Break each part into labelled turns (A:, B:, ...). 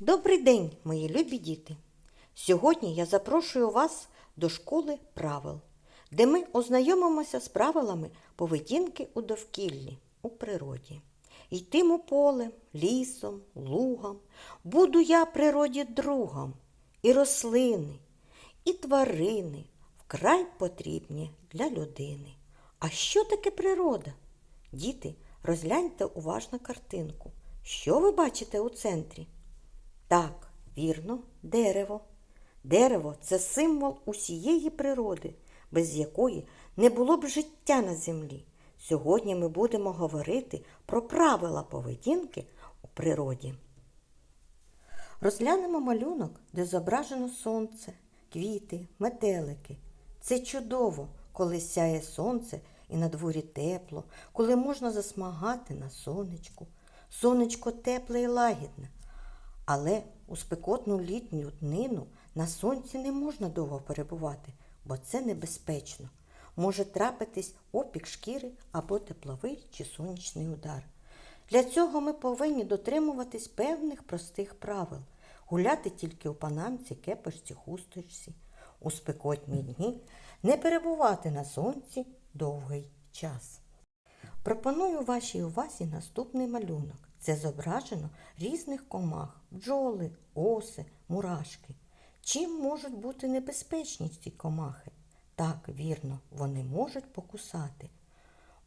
A: Добрий день, мої любі діти! Сьогодні я запрошую вас до школи правил, де ми ознайомимося з правилами поведінки у довкіллі, у природі. Йтиму полем, лісом, лугом, буду я природі другом, і рослини, і тварини вкрай потрібні для людини. А що таке природа? Діти, розгляньте уважно картинку. Що ви бачите у центрі? Так, вірно, дерево. Дерево це символ усієї природи, без якої не було б життя на землі. Сьогодні ми будемо говорити про правила поведінки у природі. Розглянемо малюнок, де зображено сонце, квіти, метелики. Це чудово, коли сяє сонце і на дворі тепло, коли можна засмагати на сонечку. Сонечко тепле і лагідне. Але у спекотну літню днину на сонці не можна довго перебувати, бо це небезпечно. Може трапитись опік шкіри або тепловий чи сонячний удар. Для цього ми повинні дотримуватись певних простих правил, гуляти тільки у панамці, кепочці, хусточці, у спекотні дні, не перебувати на сонці довгий час. Пропоную вашій увазі наступний малюнок. Це зображено різних комах бджоли, оси, мурашки. Чим можуть бути небезпечні ці комахи? Так, вірно, вони можуть покусати.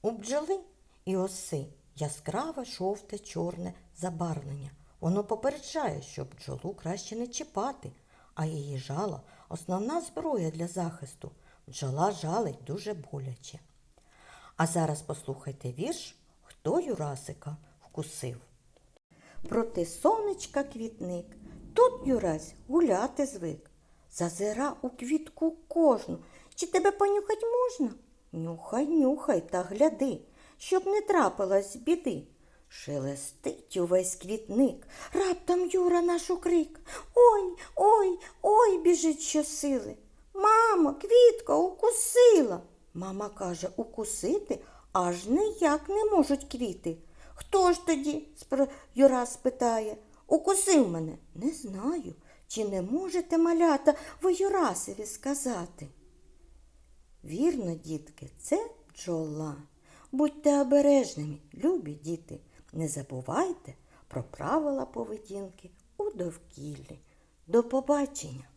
A: У бджоли і оси яскраве жовте чорне забарвлення. Воно попереджає, що бджолу краще не чіпати, а її жало основна зброя для захисту. Бджола жалить дуже боляче. А зараз послухайте вірш, хто Юрасика вкусив. Проти сонечка квітник, тут Юрась гуляти звик. Зазира у квітку кожну. Чи тебе понюхать можна? Нюхай, нюхай та гляди, щоб не трапилась біди. Шелестить увесь квітник, раптом Юра наш укрик. Ой, ой, ой, біжить щосили. Мамо, квітка укусила. Мама каже, укусити аж ніяк не можуть квіти. Хто ж тоді? спро... Юра спитає. Укусив мене? Не знаю. Чи не можете малята ви Юрасові сказати? Вірно, дітки, це бджола. Будьте обережними, любі діти. Не забувайте про правила поведінки у довкіллі. До побачення!